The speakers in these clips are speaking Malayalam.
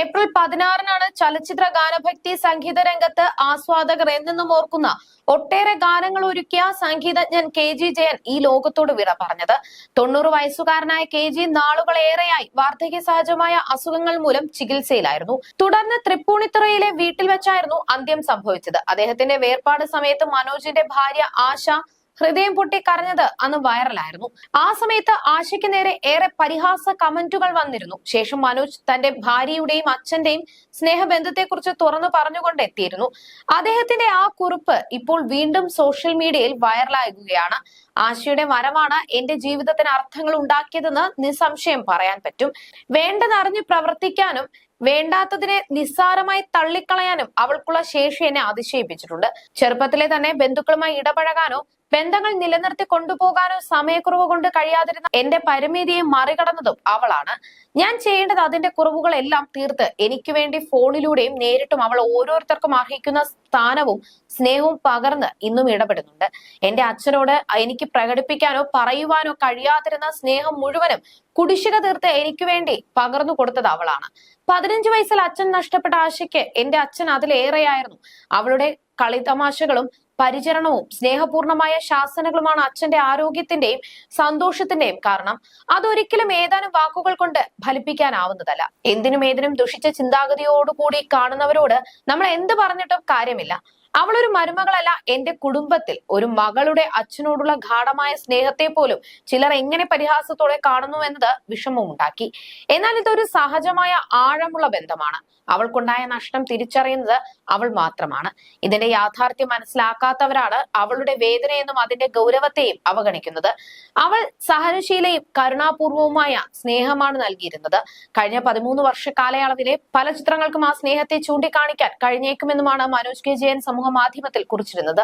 ഏപ്രിൽ പതിനാറിനാണ് ചലച്ചിത്ര ഗാനഭക്തി സംഗീത രംഗത്ത് ആസ്വാദകർ എന്നെന്നും ഓർക്കുന്ന ഒട്ടേറെ ഗാനങ്ങൾ ഒരുക്കിയ സംഗീതജ്ഞൻ കെ ജി ജയൻ ഈ ലോകത്തോട് വിട പറഞ്ഞത്. തൊണ്ണൂറ് വയസ്സുകാരനായ കെ ജി നാളുകളേറെയായി വാർദ്ധക്യ സഹജമായ അസുഖങ്ങൾ മൂലം ചികിത്സയിലായിരുന്നു. തുടർന്ന് തൃപ്പൂണിത്തുറയിലെ വീട്ടിൽ വെച്ചായിരുന്നു അന്ത്യം സംഭവിച്ചത്. അദ്ദേഹത്തിന്റെ വേർപാട് സമയത്ത് മനോജിന്റെ ഭാര്യ ആശ ഹൃദയം പൊട്ടി കരഞ്ഞത് അന്ന് വൈറലായിരുന്നു. ആ സമയത്ത് ആശയ്ക്ക് നേരെ ഏറെ പരിഹാസ കമന്റുകൾ വന്നിരുന്നു. ശേഷം മനോജ് തന്റെ ഭാര്യയുടെയും അച്ഛന്റെയും സ്നേഹബന്ധത്തെക്കുറിച്ച് തുറന്നു പറഞ്ഞുകൊണ്ട് എത്തിയിരുന്നു അദ്ദേഹത്തിന്റെ ആ കുറിപ്പ് ഇപ്പോൾ വീണ്ടും സോഷ്യൽ മീഡിയയിൽ വൈറലാകുകയാണ്. ആശയുടെ മരമാണ് എന്റെ ജീവിതത്തിന് അർത്ഥങ്ങൾ ഉണ്ടാക്കിയതെന്ന് നിസ്സംശയം പറയാൻ പറ്റും. വേണ്ടതറിഞ്ഞ് പ്രവർത്തിക്കാനും വേണ്ടാത്തതിനെ നിസ്സാരമായി തള്ളിക്കളയാനും അവൾക്കുള്ള ശേഷി എന്നെ അതിശയിപ്പിച്ചിട്ടുണ്ട്. ചെറുപ്പത്തിലെ തന്നെ ബന്ധുക്കളുമായി ഇടപഴകാനോ ബന്ധങ്ങൾ നിലനിർത്തി കൊണ്ടുപോകാനോ സമയക്കുറവ് കൊണ്ട് കഴിയാതിരുന്ന എന്റെ പരിമിതിയെ മറികടന്നതും അവളാണ്. ഞാൻ ചെയ്യേണ്ടത് അതിന്റെ കുറവുകളെല്ലാം തീർത്ത് എനിക്ക് വേണ്ടി ഫോണിലൂടെയും നേരിട്ടും അവൾ ഓരോരുത്തർക്കും അർഹിക്കുന്ന സ്ഥാനവും സ്നേഹവും പകർന്ന് ഇന്നും ഇടപെടുന്നുണ്ട്. എന്റെ അച്ഛനോട് എനിക്ക് പ്രകടിപ്പിക്കാനോ പറയുവാനോ കഴിയാതിരുന്ന സ്നേഹം മുഴുവനും കുടിശ്ശിക തീർത്ത് എനിക്ക് വേണ്ടി പകർന്നു കൊടുത്തത് അവളാണ്. പതിനഞ്ച് വയസ്സിൽ അച്ഛൻ നഷ്ടപ്പെട്ട ആശയ്ക്ക് എന്റെ അച്ഛൻ അതിലേറെയായിരുന്നു. അവളുടെ കളിതമാശകളും പരിചരണവും സ്നേഹപൂർണമായ ശാസനകളുമാണ് അച്ഛന്റെ ആരോഗ്യത്തിന്റെയും സന്തോഷത്തിന്റെയും കാരണം. അതൊരിക്കലും ഏതാനും വാക്കുകൾ കൊണ്ട് ഫലിപ്പിക്കാനാവുന്നതല്ല. എന്തിനും ഏതിനും ദുഷിച്ച ചിന്താഗതിയോടുകൂടി കാണുന്നവരോട് നമ്മൾ എന്ത് പറഞ്ഞിട്ടും കാര്യമില്ല. അവളൊരു മരുമകളല്ല എന്റെ കുടുംബത്തിൽ ഒരു മകളുടെ അച്ഛനോടുള്ള ഗാഠമായ സ്നേഹത്തെ പോലും ചിലർ എങ്ങനെ പരിഹാസത്തോടെ കാണുന്നു എന്നത് വിഷമമുണ്ടാക്കി. എന്നാൽ ഇതൊരു സഹജമായ ആഴമുള്ള ബന്ധമാണ്. അവൾക്കുണ്ടായ നഷ്ടം തിരിച്ചറിയുന്നത് അവൾ മാത്രമാണ്. ഇതിന്റെ യാഥാർത്ഥ്യം മനസ്സിലാക്കാത്തവരാണ് അവളുടെ വേദനയെന്നും അതിന്റെ ഗൗരവത്തെയും അവഗണിക്കുന്നത്. അവൾ സഹനശീലയും കരുണാപൂർവവുമായ സ്നേഹമാണ് നൽകിയിരുന്നത്. കഴിഞ്ഞ പതിമൂന്ന് വർഷ കാലയളവിലെ പല ചിത്രങ്ങൾക്കും ആ സ്നേഹത്തെ ചൂണ്ടിക്കാണിക്കാൻ കഴിഞ്ഞേക്കുമെന്നുമാണ് മനോജ് കെ ജയൻ സമൂഹ മാധ്യമത്തിൽ കുറിച്ചിരുന്നത്.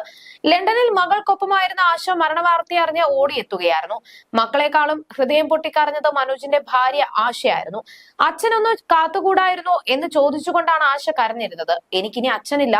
ലണ്ടനിൽ മകൾക്കൊപ്പമായിരുന്ന ആശ മരണവാർത്തയെ അറിഞ്ഞ് ഓടിയെത്തുകയായിരുന്നു. മക്കളെക്കാളും ഹൃദയം പൊട്ടിക്കറിഞ്ഞത് മനോജിന്റെ ഭാര്യ ആശയായിരുന്നു. അച്ഛനൊന്ന് കാത്തുകൂടായിരുന്നു എന്ന് ചോദിച്ചുകൊണ്ടാണ് ആശ കരഞ്ഞിരുന്നത്. എനിക്കിനി അച്ഛനില്ല.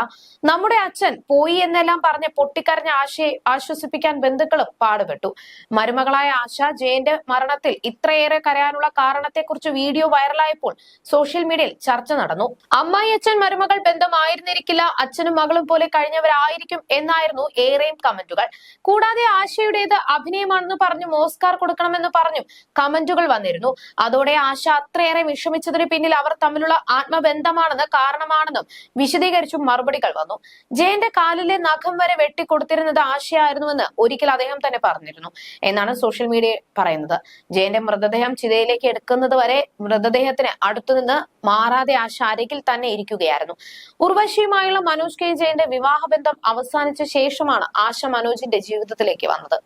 നമ്മുടെ അച്ഛൻ പോയി എന്നെല്ലാം പറഞ്ഞ് പൊട്ടിക്കരഞ്ഞ ആശയെ ആശ്വസിപ്പിക്കാൻ ബന്ധുക്കളും പാടുപെട്ടു. മരുമകളായ ആശ ജയന്റെ മരണത്തിൽ ഇത്രയേറെ കരയാനുള്ള കാരണത്തെക്കുറിച്ച് വീഡിയോ വൈറലായപ്പോൾ സോഷ്യൽ മീഡിയയിൽ ചർച്ച നടന്നു. അമ്മായി അച്ഛൻ മരുമകൾ ബന്ധമായിരുന്നിരിക്കില്ല. അച്ഛനും മകളും പോലെ കഴിഞ്ഞവരായിരിക്കും എന്നായിരുന്നു ഏറെയും കമന്റുകൾ. കൂടാതെ ആശയുടേത് അഭിനയമാണെന്ന് പറഞ്ഞു ഓസ്കാർ കൊടുക്കണമെന്ന് പറഞ്ഞു കമന്റുകൾ വന്നിരുന്നു. അതോടെ ആശ അത്രയേറെ വിഷമിച്ചതിന് പിന്നിൽ അവർ തമ്മിലുള്ള ആത്മബന്ധമാണെന്ന് കാരണമാണെന്നും വിശദീകരിച്ചും മറുപടികൾ വന്നു. ജയന്റെ കാലിലെ നഖം വരെ വെട്ടിക്കൊടുത്തിരുന്നത് ആശയായിരുന്നുവെന്ന് ഒരിക്കൽ അദ്ദേഹം തന്നെ പറഞ്ഞിരുന്നു. എന്നാണ് സോഷ്യൽ മീഡിയ പറയുന്നത്. ജയന്റെ മൃതദേഹം ചിതയിലേക്ക് എടുക്കുന്നത് വരെ മൃതദേഹത്തിന് അടുത്തുനിന്ന് മാറാതെ ആശ അരികിൽ തന്നെ ഇരിക്കുകയായിരുന്നു. ഉർവശിയുമായുള്ള മനോജ് കെ ജയന്റെ വിവാഹബന്ധം അവസാനിച്ച ശേഷമാണ് ആശ മനോജിന്റെ ജീവിതത്തിലേക്ക് വന്നത്.